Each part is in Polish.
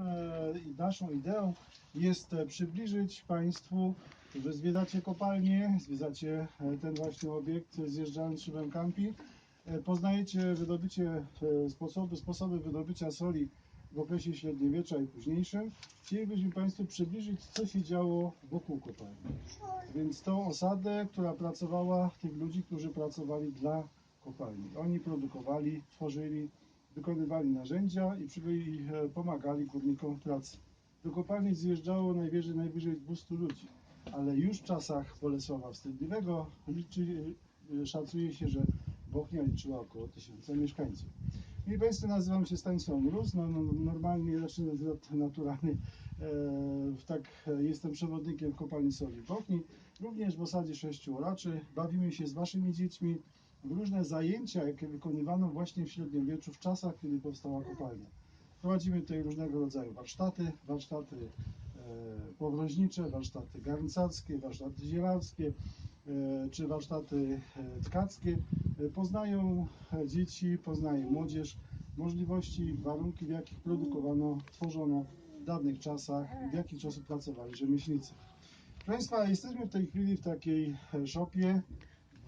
E, naszą ideą jest e, przybliżyć Państwu, że zwiedzacie kopalnię, zwiedzacie e, ten właśnie obiekt, zjeżdżając szybem Campi, poznajecie wydobycie, sposoby, sposoby wydobycia soli w okresie średniowiecza i późniejszym. Chcielibyśmy Państwu przybliżyć, co się działo wokół kopalni. Więc tą osadę, która pracowała, tych ludzi, którzy pracowali dla kopalni. Oni produkowali, tworzyli, wykonywali narzędzia i, e, pomagali górnikom w pracy. Do kopalni zjeżdżało najwyżej, najwyżej 200 ludzi, ale już w czasach Bolesława Wstydliwego liczy, e, szacuje się, że Bochnia liczyła około 1000 mieszkańców. Mili Państwo, nazywam się Stanisław Mróz, no, no, normalnie, znaczy nat- naturalny, e, tak, e, jestem przewodnikiem kopalni soli w Bochni, również w osadzie sześciu oraczy. Bawimy się z Waszymi dziećmi różne zajęcia, jakie wykonywano właśnie w średniowieczu, w czasach, kiedy powstała kopalnia. Prowadzimy tutaj różnego rodzaju warsztaty, warsztaty e, powroźnicze, warsztaty garncarskie, warsztaty zielarskie, e, czy warsztaty e, tkackie. Poznają dzieci, poznaje młodzież możliwości, warunki, w jakich produkowano, tworzono w dawnych czasach, w jaki sposób pracowali rzemieślnicy. Proszę Państwa, jesteśmy w tej chwili w takiej szopie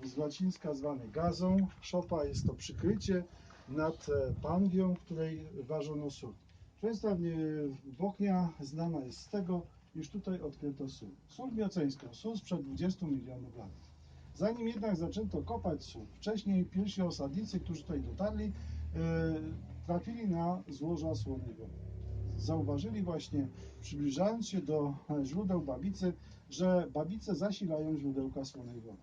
z łacińska zwanej gazą. Szopa jest to przykrycie nad e, panwią, której ważono sól. Państwa, nie- Bochnia znana jest z tego, iż tutaj odkryto sól. Sól mioceńską, sól sprzed 20 milionów lat. Zanim jednak zaczęto kopać sól, wcześniej pierwsi osadnicy, którzy tutaj dotarli, e, trafili na złoża słonej wody. Zauważyli właśnie, przybliżając się do e, źródeł Babicy, że Babice zasilają źródełka słonej wody.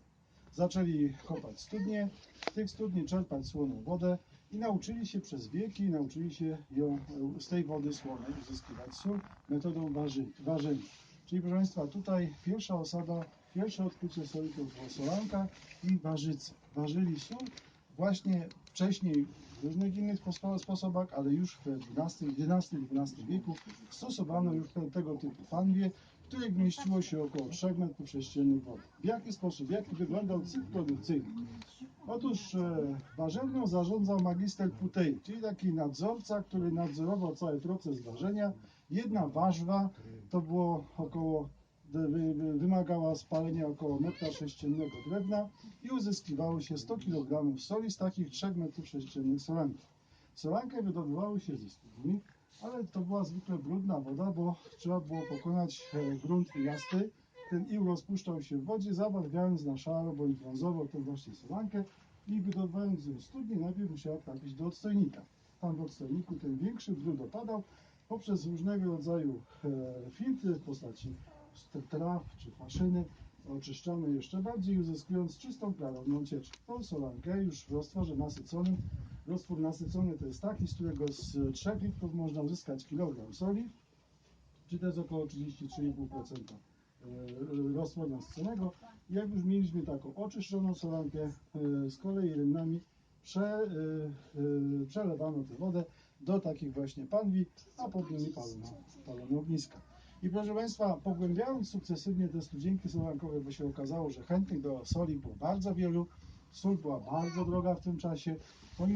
Zaczęli kopać studnie, z tych studni czerpać słoną wodę i nauczyli się przez wieki, nauczyli się ją z tej wody słonej uzyskiwać sól metodą ważenia. Czyli proszę Państwa, tutaj pierwsza osada, pierwsze odkrycie soli to było solanka i warzyce. Ważyli sól właśnie wcześniej w różnych innych spo- sposobach, ale już w XI, XI-XII wieku stosowano już te, tego typu fanwie, w których mieściło się około 3 metrów sześciennych wody. W jaki sposób, jaki wyglądał cykl produkcyjny? Otóż e, warzelnią zarządzał magister Putej, czyli taki nadzorca, który nadzorował cały proces ważenia. Jedna ważwa to było około, wy, wy, wymagała spalenia około metra sześciennego drewna i uzyskiwało się 100 kg soli z takich 3 metrów sześciennych solanki. Solankę wydobywało się ze studni, ale to była zwykle brudna woda, bo trzeba było pokonać e, grunt jasty. Ten ił rozpuszczał się w wodzie, zabarwiając na szaro bądź brązowo tą właśnie solankę i wydobywając ją studni, najpierw musiała trafić do odstojnika. Tam w odstojniku ten większy brud opadał poprzez różnego rodzaju e, filtry w postaci st- traw czy faszyny, oczyszczamy jeszcze bardziej, uzyskując czystą, klarowną ciecz. Tą solankę już w roztworze nasyconym, roztwór nasycony to jest taki, z którego z 3 litrów można uzyskać kilogram soli, czy jest około 33,5% e, roztworu nasyconego. Jak już mieliśmy taką oczyszczoną solankę, e, z kolei rynami prze, e, e, przelewano tę wodę do takich właśnie panwi, a pod nimi palono, palono ogniska. I proszę Państwa, pogłębiając sukcesywnie te studzienki solankowe, bo się okazało, że chętnych do soli było bardzo wielu, sól była bardzo droga w tym czasie,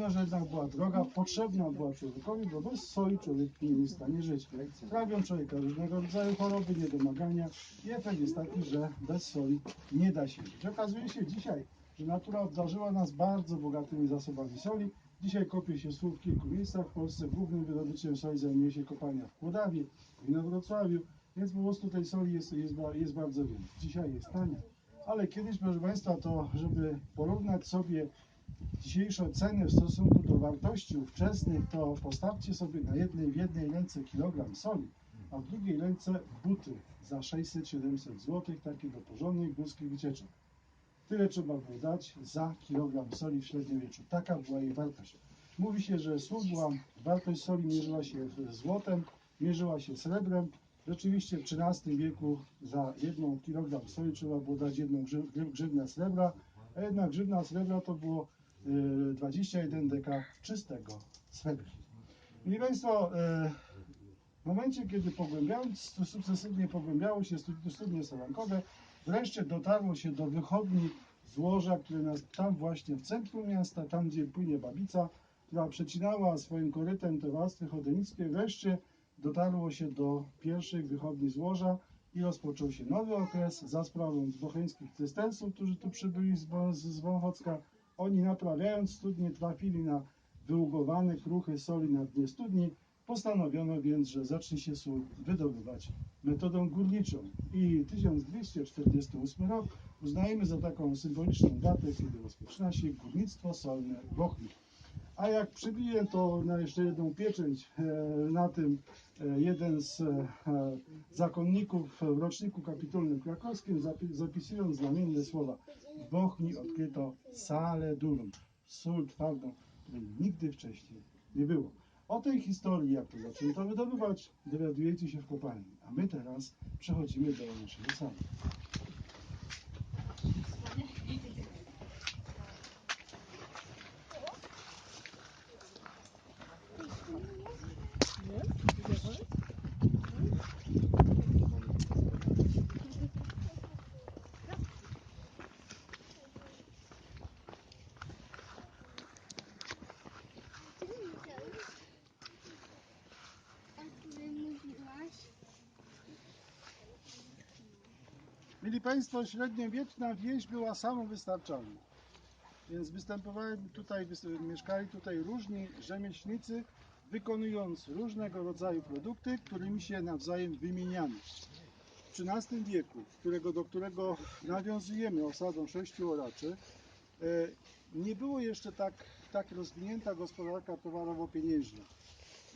że jednak była droga, potrzebna była człowiekowi, bo bez soli człowiek nie jest w stanie żyć. Trawią człowieka różnego rodzaju choroby, niedomagania i efekt jest taki, że bez soli nie da się żyć. Okazuje się dzisiaj, że natura obdarzyła nas bardzo bogatymi zasobami soli. Dzisiaj kopie się sól w kilku miejscach. W Polsce głównym wydobyciem soli zajmuje się kopalnia w Kłodawie, w Inowrocławiu, więc po prostu tej soli jest, jest, jest bardzo wiele. Dzisiaj jest tania. Ale kiedyś, proszę Państwa, to żeby porównać sobie dzisiejsze ceny w stosunku do wartości ówczesnych, to postawcie sobie na jednej, w jednej ręce kilogram soli, a w drugiej ręce buty za 600-700 zł, takie do porządnych górskich wycieczek. Tyle trzeba było dać za kilogram soli w średniowieczu. Taka była jej wartość. Mówi się, że była, wartość soli mierzyła się złotem, mierzyła się srebrem. Rzeczywiście w XIII wieku za jedną kilogram soli trzeba było dać jedną grzywnę srebra, a jedna grzywna srebra to było y, 21 deka czystego srebra. Mili Państwo, y, w momencie, kiedy pogłębiając, sukcesywnie pogłębiało się stu- studnie solankowe, wreszcie dotarło się do wychodni złoża, które nas tam właśnie w centrum miasta, tam gdzie płynie Babica, która przecinała swoim korytem te warstwy chodenickie, wreszcie dotarło się do pierwszej wychodni złoża i rozpoczął się nowy okres za sprawą bocheńskich cystensów, którzy tu przybyli z, z. Oni naprawiając studnie trafili na wyługowane kruchy soli na dnie studni. Postanowiono więc, że zacznie się sól wydobywać metodą górniczą. I 1248 rok uznajemy za taką symboliczną datę, kiedy rozpoczyna się górnictwo solne w Bochni. A jak przybiję to na jeszcze jedną pieczęć e, na tym e, jeden z e, zakonników w roczniku kapitulnym krakowskim zapi- zapisując znamienne słowa w Bochni odkryto salę durum, sól twardą, której nigdy wcześniej nie było. O tej historii, jak to zaczęto wydobywać, dowiadujecie się w kopalni. A my teraz przechodzimy do naszego sadu. Mieli Państwo, średniowieczna wieś była samowystarczalna. Więc występowali tutaj, mieszkali tutaj różni rzemieślnicy, wykonując różnego rodzaju produkty, którymi się nawzajem wymieniano. W XIII wieku, którego, do którego nawiązujemy osadą sześciu oraczy, e, nie było jeszcze tak, tak rozwinięta gospodarka towarowo-pieniężna.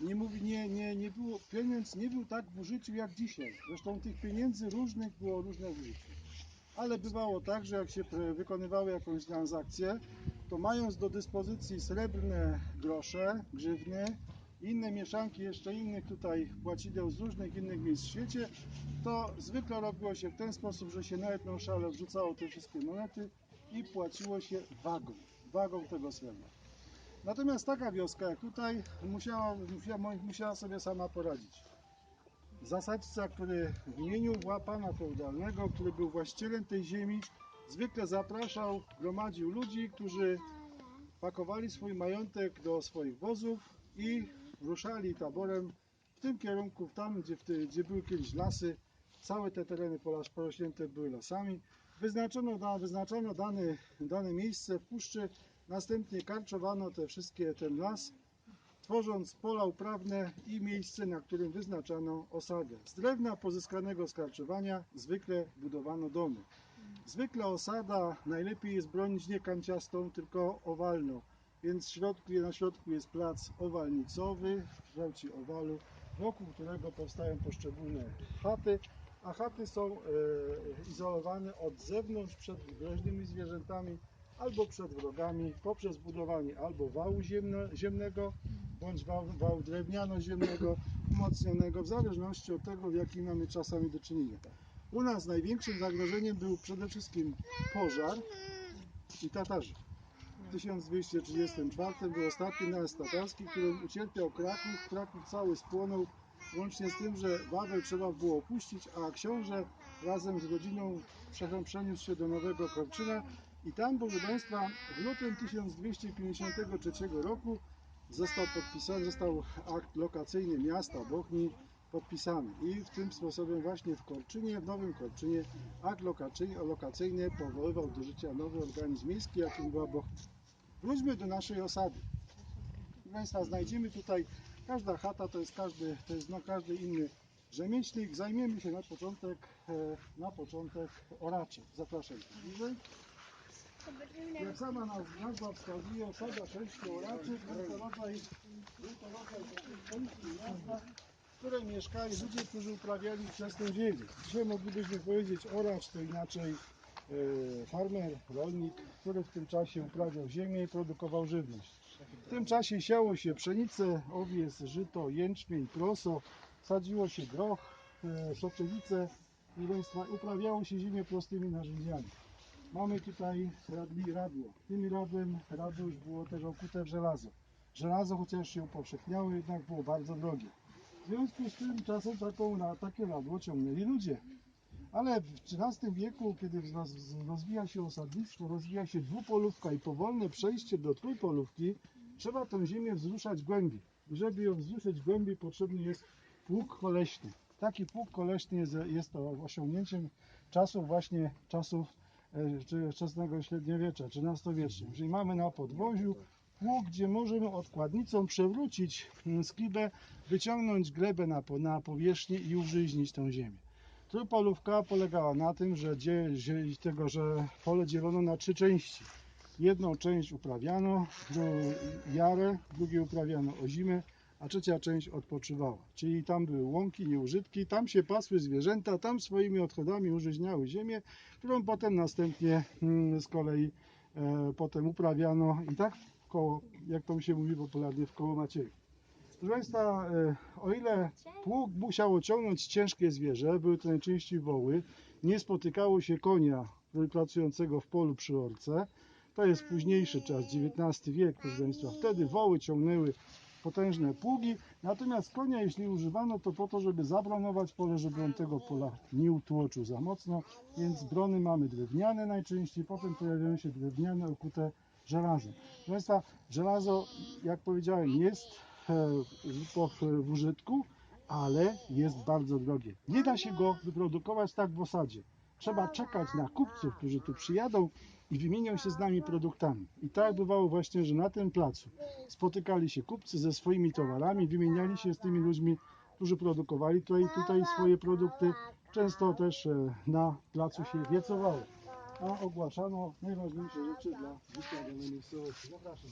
Nie, mówi, nie, nie, nie było, pieniądz nie był tak w użyciu jak dzisiaj. Zresztą tych pieniędzy różnych było różne w użyciu. Ale bywało tak, że jak się wykonywały jakąś transakcję, to mając do dyspozycji srebrne grosze, grzywny, inne mieszanki jeszcze innych tutaj płacideł z różnych innych miejsc w świecie, to zwykle robiło się w ten sposób, że się na jedną szalę wrzucało te wszystkie monety i płaciło się wagą, wagą tego srebra. Natomiast taka wioska jak tutaj musiała, musiała, sobie sama poradzić. Zasadca, który w imieniu pana feudalnego, który był właścicielem tej ziemi, zwykle zapraszał, gromadził ludzi, którzy pakowali swój majątek do swoich wozów i ruszali taborem w tym kierunku, tam gdzie, gdzie były kiedyś lasy. Całe te tereny porośnięte były lasami. Wyznaczono, wyznaczono dane, dane miejsce w puszczy, następnie karczowano te wszystkie, ten las, tworząc pola uprawne i miejsce, na którym wyznaczano osadę. Z drewna pozyskanego z karczowania zwykle budowano domy. Zwykle osada najlepiej jest bronić nie kanciastą, tylko owalną. Więc środku, na środku jest plac owalnicowy w kształcie owalu, wokół którego powstają poszczególne chaty, a chaty są e, izolowane od zewnątrz przed groźnymi zwierzętami albo przed wrogami poprzez budowanie albo wału ziemnego bądź wał, wału drewniano-ziemnego umocnionego w zależności od tego, w jakim mamy czasami do czynienia. U nas największym zagrożeniem był przede wszystkim pożar i Tatarzy. W 1234 był ostatni najazd tatarski, którym ucierpiał Kraków. Kraków cały spłonął, łącznie z tym, że Wawel trzeba było opuścić, a książę razem z rodziną prze- przeniósł się do Nowego Korczyna i tam, proszę Państwa, w lutym 1253 roku został podpisany, został akt lokacyjny miasta Bochni podpisany. I w tym sposobem właśnie w Korczynie, w Nowym Korczynie akt lokacyjny, powoływał do życia nowy organizm miejski, jakim była Bochnia. Wróćmy do naszej osady. Proszę Państwa, znajdziemy tutaj, każda chata to jest każdy, to jest no, każdy inny rzemieślnik. Zajmiemy się na początek, e, na początek oraczem. Zapraszam bliżej. Jak sama naz- nazwa wskazuje, osada sześciu oraczy, był w mieszkali ludzie, którzy uprawiali wczesną ziemię. Dzisiaj moglibyśmy powiedzieć oracz, to inaczej e, farmer, rolnik, który w tym czasie uprawiał ziemię i produkował żywność. W tym czasie siało się pszenicę, owies, żyto, jęczmień, proso, sadziło się groch, e, soczewicę i uprawiało się ziemię prostymi narzędziami. Mamy tutaj radli, radło. Tym radłem radło już było też okute w żelazo. Żelazo chociaż się upowszechniało, jednak było bardzo drogie. W związku z tym czasem taką, na takie radło ciągnęli ludzie. Ale w XIII wieku, kiedy roz- rozwija się osadnictwo, rozwija się dwupolówka i powolne przejście do trójpolówki, trzeba tę ziemię wzruszać głębiej. Żeby ją wzruszyć głębiej, potrzebny jest pług koleśny. Taki pług koleśny jest, jest to osiągnięciem czasów właśnie czasów czy wczesnego średniowiecza, XIII-wiecznym. Czyli mamy na podwoziu pług, gdzie możemy odkładnicą przewrócić mm, skibę, wyciągnąć glebę na, na powierzchnię i użyźnić tą ziemię. Trójpolówka polegała na tym, że tego, że pole dzielono na trzy części. Jedną część uprawiano, drugą jarę, drugie uprawiano ozimę, a trzecia część odpoczywała. Czyli tam były łąki, nieużytki, tam się pasły zwierzęta, tam swoimi odchodami użyźniały ziemię, którą potem następnie mm, z kolei e, potem uprawiano i tak w koło, jak to się mówi popularnie, w koło Macieju. Proszę Państwa, e, o ile pług musiało ciągnąć ciężkie zwierzę, były to najczęściej woły, nie spotykało się konia pracującego w polu przy orce, to jest późniejszy czas, XIX wiek, proszę Państwa. Wtedy woły ciągnęły potężne pługi, natomiast konia, jeśli używano, to po to, żeby zabranować pole, żeby on tego pola nie utłoczył za mocno, więc brony mamy drewniane najczęściej, potem pojawiają się drewniane okute żelazem. Proszę Państwa, żelazo, jak powiedziałem, jest e, w użytku, ale jest bardzo drogie. Nie da się go wyprodukować tak w osadzie. Trzeba czekać na kupców, którzy tu przyjadą i wymienią się z nami produktami. I tak bywało właśnie, że na tym placu spotykali się kupcy ze swoimi towarami, wymieniali się z tymi ludźmi, którzy produkowali tutaj, tutaj swoje produkty. Często też e, na placu się wiecowało, a ogłaszano najważniejsze rzeczy dla życia danej miejscowości. Zapraszam.